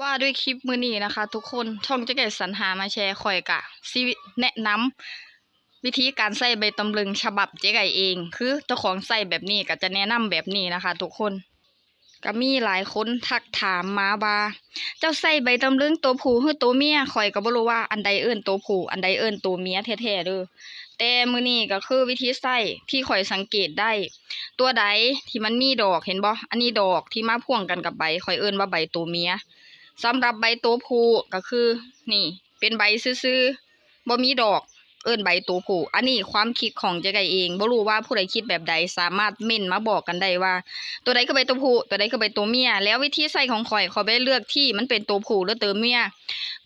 ว่าด้วยคลิปมือนี้นะคะ ทุกคนช่องเจะเกิดสรรหามาแชร์ข่อยกะซีแนะนำวิธีการใส่ใบตำลึงฉบับเจ๊ไก่เอง คือเจ้าของใส่แบบนี้ก็จะแนะนำแบบนี้นะคะ ทุกคนก็มีหลายคนทักถามมาว่าเจ้าใส่ใบตำลึงตัวผู้หรือตัวเมียข่อยก็บ่รู้ว่าอันใดเอิ้นตัวผู้อันใดเอิ้นตัวเมียแท้ๆเด้อแต่มือนี้ก็คือวิธีใส่ที่ข่อยสังเกตได้ ตัวใดที่มันมีดอกเห็นบ่อันนี้ดอกที่มาพ่วงกันกับใบข่อยเอิ้นว่าใบตัวเมีย สำหรับใบตัวผู้ก็คือ นี่ เป็นใบซื่อๆบ่มีดอก เอิ้นใบตัวผู้อันนี้ความคิดของเจ๊ไก่เองบ่รู้ว่าผู้ใดคิดแบบใดสามารถเม่นมาบอกกันได้ว่า ตัวใดคือใบตัวผู้ตัวใดคือใบตัวเมีย แล้ววิธีใส่ของข่อยขอยได้เลือกที่มันเป็นตัวผู้หรือตัวเมีย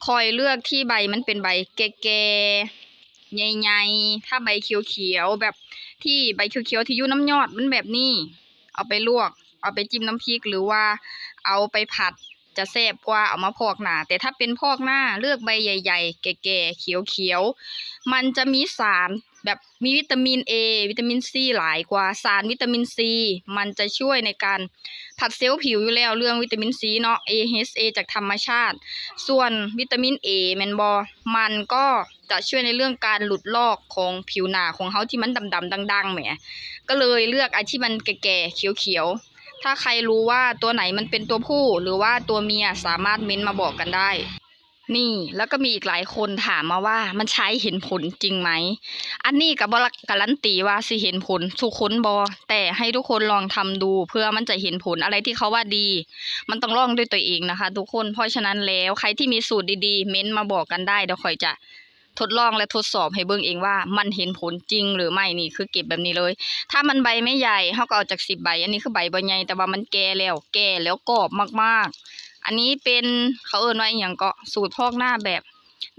ข่อยเลือกที่ใบมันเป็นใบแก่ๆใหญ่ๆถ้าใบเขียวๆแบบที่ใบเขียวๆที่อยู่น้ำยอดมันแบบนี้ เอาไปลวก เอาไปจิ้มน้ำพริกหรือว่าเอาไปผัด จะแซ่บกว่าเอามาพอกหน้าแต่ถ้าเป็นพอกหน้าเลือกใบใหญ่ ๆ แก่ๆเขียวๆมันจะมีสารแบบมีวิตามิน A วิตามิน C หลายกว่าสารวิตามิน C มันจะช่วยในการผัดเซลล์ผิวอยู่แล้วเรื่องวิตามิน C เนาะ AHA จากธรรมชาติ ส่วนวิตามิน A แมนบอมันก็จะช่วยในเรื่องการหลุดลอกของผิวหน้าของเขาที่มันดำๆดังๆแหมก็เลยเลือกไอ้ที่มันแก่ๆเขียวๆ ถ้าใครรู้ว่าตัวไหนมันเป็นตัวผู้หรือว่าตัวเมียสามารถเม้นมาบอกกันได้ นี่แล้วก็มีอีกหลายคนถามมาว่ามันใช้เห็นผลจริงไหม อันนี้กับบรักการันตีว่าสิเห็นผลทุกคนบอแต่ให้ทุกคนลองทำดู เพื่อมันจะเห็นผลอะไรที่เขาว่าดี มันต้องลองด้วยตัวเองนะคะ ทุกคนเพราะฉะนั้นแล้วใครที่มีสูตรดีๆ เม้นมาบอกกันได้เดี๋ยวคอยจะ ทดลองและทดสอบให้เบิ่งเองว่ามันเห็นผลจริงหรือไม่นี่คือเก็บแบบนี้เลย ถ้ามันใบไม่ใหญ่เขาก็เอาจากสิบใบ อันนี้คือใบใบใหญ่แต่ว่ามันแก่แล้ว แก่แล้วกรอบมากๆ อันนี้เป็นเขาเอิ้นว่าอย่างก็สูตรพอกหน้าแบบ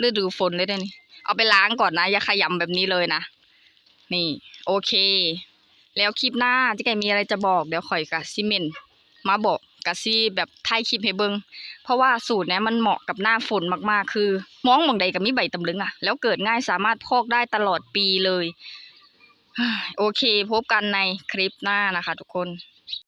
ฤดูฝนเลยเด้อนี่เอาไปล้างก่อนนะ อย่าขยำแบบนี้เลยนะ นี่ โอเค แล้วคลิปหน้าที่ไก่มีอะไรจะบอกเดี๋ยวข่อยกับซีเมนต์มาบอก กับซีแบบท้ายคลิปให้เบิงเพราะว่าสูตรเนี้ยมันเหมาะกับหน้าฝนมากๆ คือมองมองใดกับมีใบตำลึงอะแล้วเกิดง่ายสามารถพอกได้ตลอดปีเลย โอเค พบกันในคลิปหน้านะคะทุกคน